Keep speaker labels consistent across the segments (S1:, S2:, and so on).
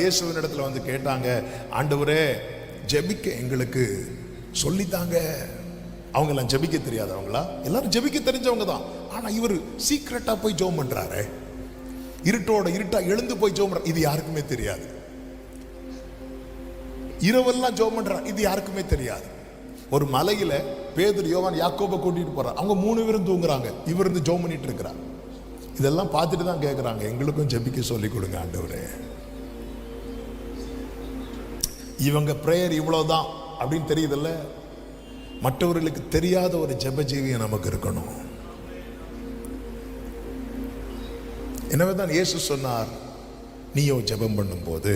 S1: இயேசுவின் இடத்துல வந்து கேட்டாங்க ஆண்டவரே ஜெபிக்க எங்களுக்கு சொல்லித்தாங்க. அவங்க எல்லாம் ஜெபிக்க தெரியாதவங்களா? எல்லாரும் ஜெபிக்க தெரிஞ்சவங்க தான். ஆனா இவர் சீக்ரெட்டாக போய் ஜோம் பண்ணுறாரு இருட்டோட இருட்டா எழுந்து போய் ஜோம் பண்ணுற இது யாருக்குமே தெரியாது. இரவெல்லாம் ஜோம் பண்றார் இது யாருக்குமே தெரியாது. ஒரு மலையில பேதர் யோவான் யாக்கோபை கூட்டிட்டு போகிறார் அவங்க மூணு பேரும் தூங்குறாங்க. இவர் இருந்து ஜோம் பண்ணிட்டு இருக்கிறார். இதெல்லாம் பார்த்துட்டு தான் கேட்குறாங்க எங்களுக்கும் ஜெபிக்க சொல்லி கொடுங்க ஆண்டவரே. இவங்க ப்ரேயர் இவ்வளோதான் அப்படின்னு தெரியுதுல்ல? மற்றவர்களுக்கு தெரியாத ஒரு ஜெபஜீவியம் நமக்கு இருக்கணும். எனவே தான் இயேசு சொன்னார் நீயோ ஜெபம் பண்ணும்போது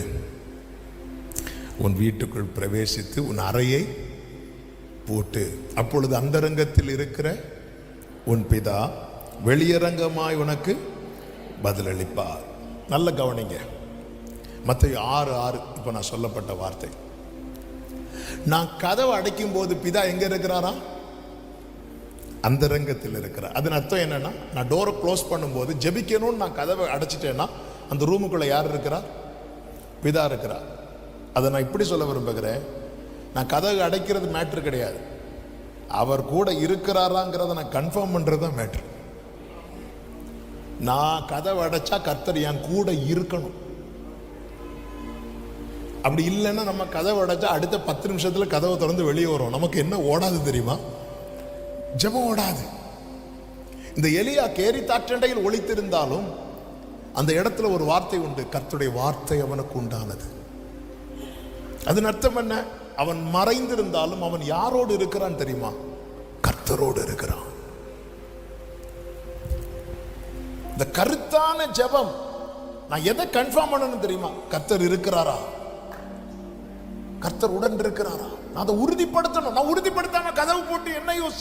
S1: உன் வீட்டுக்குள் பிரவேசித்து உன் அறையை போட்டு. அப்பொழுது அந்தரங்கத்தில் இருக்கிற உன் பிதா வெளியரங்கமாய் உனக்கு பதிலளிப்பார். நல்ல கவனிங்க. மற்ற ஆறு ஆறு இப்போ நான் சொல்லப்பட்ட வார்த்தை. நான் கதவை அடைக்கும் போது பிதா எங்கே இருக்கிறாரா அந்தரங்கத்தில் இருக்கிறார். அதன் அர்த்தம் என்னன்னா நான் டோரை க்ளோஸ் பண்ணும்போது ஜெபிக்கணும்னு நான் கதவை அடைச்சிட்டேன்னா அந்த ரூமுக்குள்ளே யார் இருக்கிறா பிதா இருக்கிறார். அதை நான் இப்படி சொல்ல விரும்புகிறேன். நான் கதவை அடைக்கிறது மேட்ரு கிடையாது. அவர் கூட இருக்கிறாராங்கிறத நான் கன்ஃபார்ம் பண்ணுறது தான் மேட்ரு நான் கதவை அடைச்சா கர்த்தர் என் கூட இருக்கணும். அப்படி இல்லைன்னா நம்ம கதவை அடைச்சா அடுத்த பத்து நிமிஷத்தில் கதவை திறந்து வெளியே வரும் நமக்கு என்ன ஓடாது தெரியுமா? ஜெபம் ஓடாது. இந்த எலியா கேரி தாற்றண்டையில் ஒழித்திருந்தாலும் அந்த இடத்துல ஒரு வார்த்தை உண்டு. கர்த்துடைய வார்த்தை அவனுக்கு உண்டானது. அதன் அர்த்தம் என்ன? அவன் மறைந்திருந்தாலும் அவன் யாரோடு இருக்கிறான் தெரியுமா? கர்த்தரோடு இருக்கிறான். இந்த கருத்தான ஜெபம் நான் எதை கன்ஃபார்ம் பண்ணணும் தெரியுமா? கர்த்தர் இருக்கிறாரா? கர்த்தர் உடன் இருக்கிறாரா நான் அதை உறுதிப்படுத்தணும். நான் உறுதிப்படுத்தாம கதவு போட்டு என்ன யூஸ்